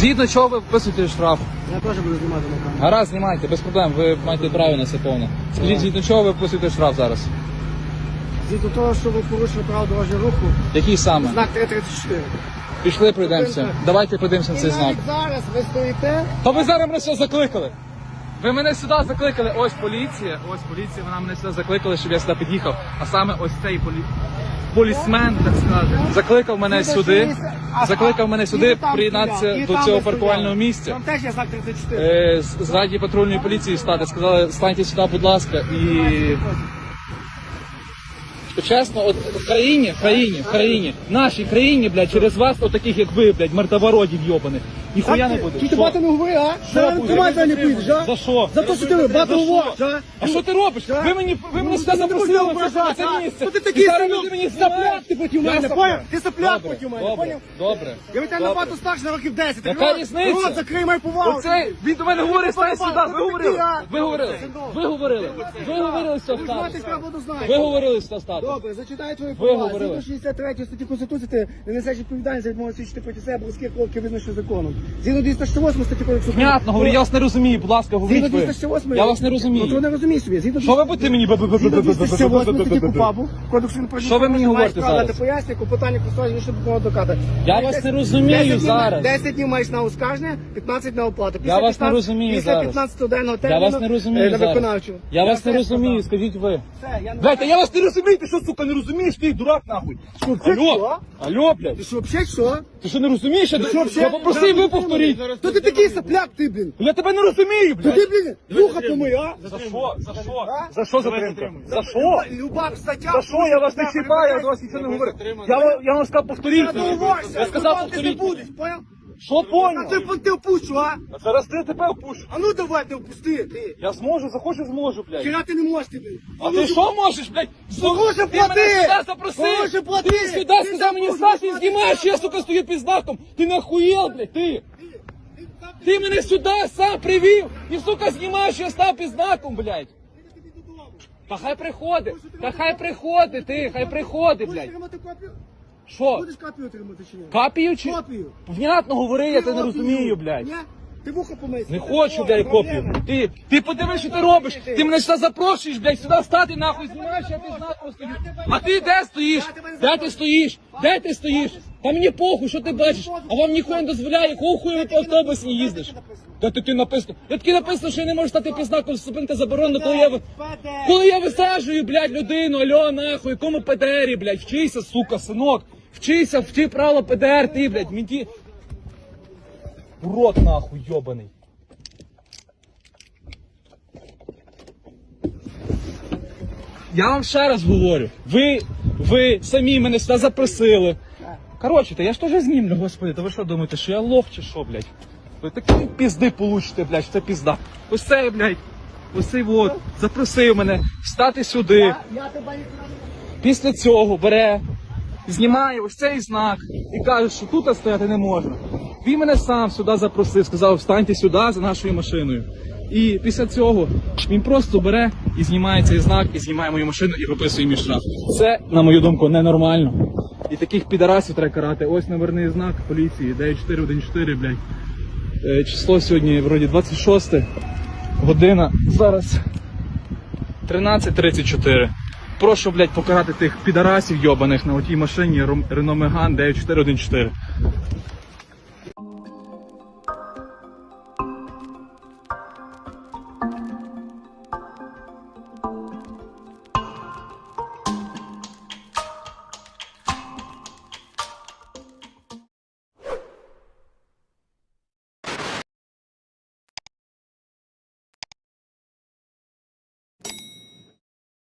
Згідно чого ви вписуєте штраф? Я теж буду знімати на камеру. Гаразд, знімайте, без проблем, ви маєте право на це повне. Скажіть, згідно чого ви вписуєте штраф зараз? Згідно того, що ви порушили право дорожнього руху, Який саме? знак 334. Пішли, пройдемося. Давайте подивимося на цей знак. навіть зараз ви стоїте, То ви зараз мене все закликали. Ви мене сюди закликали. Ось поліція, ось поліція, вона мене сюди закликала, щоб я сюди під'їхав. А саме ось цей полі... полісмен, так сказати, закликав мене сюди. Закликав мене сюди приєднатися до цього паркувального місця. Там теж є знак 34. Е, з- раді патрульної поліції стати. Сказали, станьте сюди, будь ласка, і. Чесно, от в країні, в країні, в країні, в нашій країні, блядь, через вас, от як ви, блядь, мордовородів йобаних. Ніхуя не буде. Ти Що? багато не говори, а? Зараз буде? тримайся не підеш, а? За що? За те, що ти багато За говориш, що? а? А що ти робиш? Ви мені, ви мене сюди запросили в це місце. Ти І такий зараз синок, люди мені сапляк ти проти мене, поняв? Ти сапляк Добре, проти мене, поняв? Добре. Я від тебе набагато старший на років 10. Яка Рот- різниця? Рот закрий мою повагу. Він до мене говорить, стань сюди, ви говорили. Ви говорили, ви говорили, ви говорили маєте стати. справу дознати. Ви говорили сюди стати. Добре, зачитаю права. говорили. Згідно 63 статті Конституції ти не несеш відповідальність за відмову свідчити проти себе близьких кроків визначених законом. Згідно 268 статті Кодексу Внятно, говорю, я вас не розумію, будь ласка, Згідно говоріть ви. 268 Я вас не Ну, то розумію. не розумій собі. Згідно Що ви будете мені? Згідно 268 статті КУПАПу, Кодексу про Що ви мені говорите зараз? Ти пояснює клопотання про стороні що допомога адвоката. Я вас не розумію зараз. 10 днів маєш на оскарження, 15 на оплату. Після Я вас не 15 розумію Після зараз. 15 денного Я терміну вас не е, розумію на зараз. виконавчу. Я вас не все розумію, сказав. скажіть ви. Все, я не Блядь, я вас не розумію, ти що, сука, не розумієш, ти дурак нахуй. Що, це що? алло, блядь. Ти що, взагалі що? Ти що не розумієш? що, Я взагалі? попросив, ви повторіть. Хто ти такий сопляк, ти, блін? Я тебе не розумію, Ти, блядь. блін, вуха помий, а? За що? За що? За що затримка? За що? Люба стаття. За що я вас не чіпаю, я до вас нічого не говорю. Я, вам- я вам сказав, повторіть. Я сказав, ти не повторіть. будеш, поняв? Що А поняв? ти ти впущу, а? А Зараз ти тебе впущу. А ну давай ти впусти, ти. Я зможу, захочу, зможу, блядь. Хіра ти не можеш, ти. А ти що можеш, блядь? Гроші Ти плати! мене сюди запросив! Гроші плати! Ти сюди Ти сказав мені там стати і знімаєш, я, сука, стою під знаком! Ти нахуєл, блядь, ти! Ти мене сюди сам привів і, сука, знімаєш, я став під знаком, блядь! Та хай приходить, та хай приходить, ти, хай приходить, Будеш блядь. копію? Що? Будеш копію отримати чи ні? Копію чи? Копію. Внятно говори, я це не Копію. розумію, блядь. Ні? Ти вуха помий. Не хочу, блядь, копію. Ти, ти подивись, що ти робиш. Ти мене сюди запрошуєш, блядь, сюди стати нахуй знімаєш, я під знаком стою. А ти де стоїш? Де ти стоїш? Де ти стоїш? Та мені похуй, що ти бачиш? А вам ніхто не дозволяє, якого хуя ви по автобусі не їздиш? Та ти, ти написано. Я таки написано, що я не можу стати під знаком зупинка заборонена, коли я ви- коли я висаджую, блядь, людину, альо, нахуй, якому ПДРі, блядь, вчися, сука, синок. Вчися, вчи правила ПДР, ти, блядь, мінті. Урод нахуй, йобаний. Я вам ще раз говорю, ви, ви самі мене сюди запросили. Коротше, та я ж теж знімлю, господи, та ви що думаєте, що я лох чи що, блядь? Ви такі пізди получите, блядь, це пізда. Ось цей, блядь, цей вот, запросив мене встати сюди. Після цього бере, знімає ось цей знак і каже, що тут стояти не можна. Він мене сам сюди запросив, сказав, встаньте сюди за нашою машиною. І після цього він просто бере і знімає цей знак, і знімає мою машину і виписує мій штраф. Це, на мою думку, ненормально. І таких підарасів треба карати. Ось номерний знак поліції, 9414, блядь. Е, Число сьогодні вроді 26 година. Зараз 13.34. Прошу, блядь, покарати тих підарасів йобаних на отій машині Renault Megane 9414.